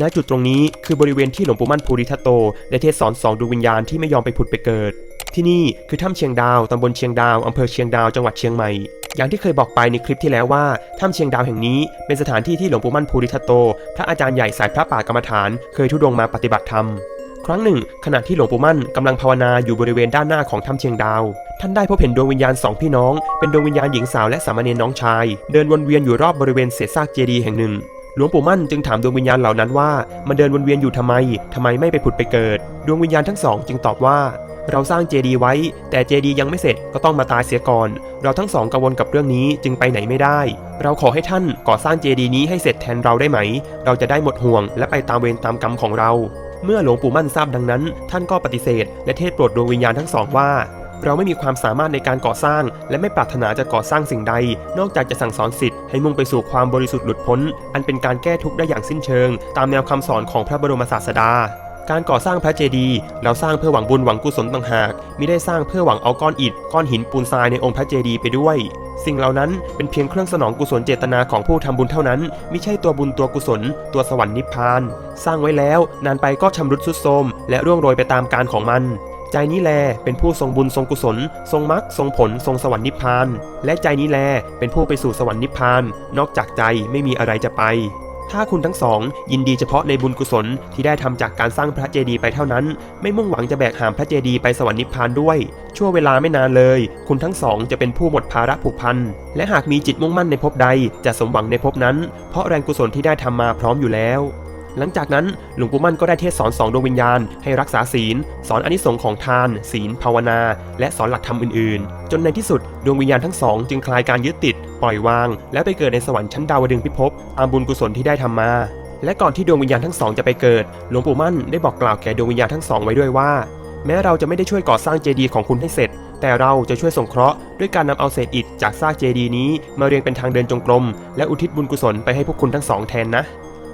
ณจุดตรงนี้คือบริเวณที่หลวงปู่มั่นภูริทัตโตได้เทศสอนสองดวงวิญญาณที่ไม่ยอมไปผุดไปเกิด ที่นี่คือถ้ำเชียงดาวตำบลเชียงดาวอำเภอเชียงดาวจังหวัดเชียงใหม่อย่างที่เคยบอกไปในคลิปที่แล้วว่าถ้ำเชียงดาวแห่งนี้เป็นสถานที่ที่หลวงปู่มั่นภูริทัตโต พระอาจารย์ใหญ่สายพระป่ากรรมฐาน เคยทุดงมาปฏิบัติธรรมครั้งหนึ่ง ขณะที่หลวงปู่มั่นกำลังภาวนาอยู่บริเวณด้านหน้าของถ้ำเชียงดาว ท่านได้พบเห็นดวงวิญญาณสองพี่น้อง เป็นดวงวิญญาณหญิงสาวและสามเณรน้องชาย เดินวนเวียนอยู่รอบบริเวณเศษซากเจดีย์แห่งหนึ่ง หลวงปู่มั่นจึงถามดวงวิญญาณเหล่านั้นว่า มันเดินวนเวียนอยู่ทำไมทำไมไม่ไปผุดไปเกิด ดวงวิญญาณทั้งสองจึงตอบว่า เราสร้างเจดีย์ไว้ แต่เจดีย์ยังไม่เสร็จก็ต้องมาตายเสียก่อน เราทั้งสองกังวลกับเรื่องนี้จึงไปไหนไม่ได้ เราขอให้ท่านก่อสร้างเจดีย์นี้ให้เสร็จแทนเราได้ไหม เราจะได้หมดห่วง และไปตามเวรตามกรรมของเรา เมื่อหลวงปู่มั่นทราบดังนั้น ท่านก็ปฏิเสธ และเทศโปรดดวงวิญญาณทั้งสองว่า เราไม่มีความสามารถในการก่อสร้าง และไม่ปรารถนาจะก่อสร้างสิ่งใด นอกจากจะสั่งสอนสิทธิ์ให้มุ่งไปสู่ความบริสุทธิ์หลุดพ้น อันเป็นการแก้ทุกข์ได้อย่างสิ้นเชิง ตามแนวคำสอนของพระบรมศาสดาการก่อสร้างพระเจดีย์เราสร้างเพื่อหวังบุญหวังกุศลต่างหากมิได้สร้างเพื่อหวังเอาก้อนอิฐก้อนหินปูนทรายในองค์พระเจดีย์ไปด้วย สิ่งเหล่านั้นเป็นเพียงเครื่องสนองกุศลเจตนาของผู้ทำบุญเท่านั้นไม่ใช่ตัวบุญตัวกุศล ตัวสวรรค์นิพพาน สร้างไว้แล้วนานไปก็ชำรุดทรุดโทรมและร่วงโรยไปตามการของมัน ใจนี้แลเป็นผู้ทรงบุญทรงกุศล ทรงมรรคทรงผลทรงสวรรค์นิพพาน และใจนี้แลเป็นผู้ไปสู่สวรรค์นิพพาน นอกจากใจไม่มีอะไรจะไป ถ้าคุณทั้งสองยินดีเฉพาะในบุญกุศลที่ได้ทำจากการสร้างพระเจดีย์ไปเท่านั้น ไม่มุ่งหวังจะแบกหามพระเจดีย์ไปสวรรค์นิพพานด้วย ชั่วเวลาไม่นานเลย คุณทั้งสองจะเป็นผู้หมดภาระผูกพัน และหากมีจิตมุ่งมั่นในภพใดจะสมหวังในภพนั้น เพราะแรงกุศลที่ได้ทำมาพร้อมอยู่แล้ว หลังจากนั้นหลวงปู่มั่นก็ได้เทศสอนสองดวงวิญญาณ ให้รักษาศีล สอนอนิสงค์ของทาน ศีล ภาวนา และสอนหลักธรรมอื่นๆ จนในที่สุดดวงวิญญาณทั้งสองจึงคลายการยึดติด ปล่อยวาง และไปเกิดในสวรรค์ชั้นดาวดึงพิภพตามบุญกุศลที่ได้ทำมาและก่อนที่ดวงวิญญาณทั้งสองจะไปเกิด หลวงปู่มั่นได้บอกกล่าวแก่ดวงวิญญาณทั้งสองไว้ด้วยว่า แม้เราจะไม่ได้ช่วยก่อสร้างเจดีย์ของคุณให้เสร็จ แต่เราจะช่วยสงเคราะห์ด้วยการนำเอาเศษอิฐจากซากเจดีย์นี้มาเรียงเป็นทางเดินจงกรม และอุทิศบุญกุศลไปให้พวกคุณทั้งสองแทนนะ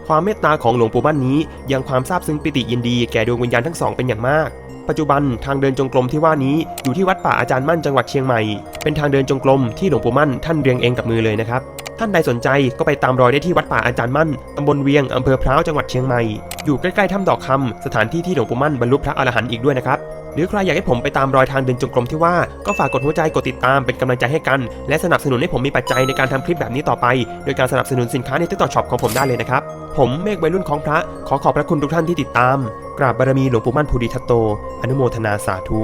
ความเมตตาของหลวงปู่มั่นนี้ ยังความซาบซึ้งปิติยินดีแก่ดวงวิญญาณทั้งสองเป็นอย่างมากปัจจุบันทางเดินจงกรมที่ว่านี้อยู่ที่วัดป่าอาจารย์มั่นจังหวัดเชียงใหม่ เป็นทางเดินจงกรมที่หลวงปู่มั่นท่านเรียงเองกับมือเลยนะครับ ท่านใดสนใจก็ไปตามรอยได้ที่วัดป่าอาจารย์มั่นตำบลเวียงอำเภอพร้าวจังหวัดเชียงใหม่ อยู่ใกล้ๆถ้ำดอกคำสถานที่ที่หลวงปู่มั่นบรรลุพระอรหันต์อีกด้วยนะครับ หรือใครอยากให้ผมไปตามรอยทางเดินจงกรมที่ว่า ก็ฝากกดหัวใจกดติดตามเป็นกำลังใจให้กัน และสนับสนุนให้ผมมีปัจจัยในการทำคลิปแบบนี้ต่อไป โดยการสนับสนุนสินค้าในติ๊กต็อกช็อปของผมได้เลยนะครับ ผมเมฆวัยรุ่นของพระ ขอขอบพระคุณทุกท่านที่ติดตาม กราบบารมีหลวงปู่มั่นภูริทัตโต อนุโมทนาสาธุ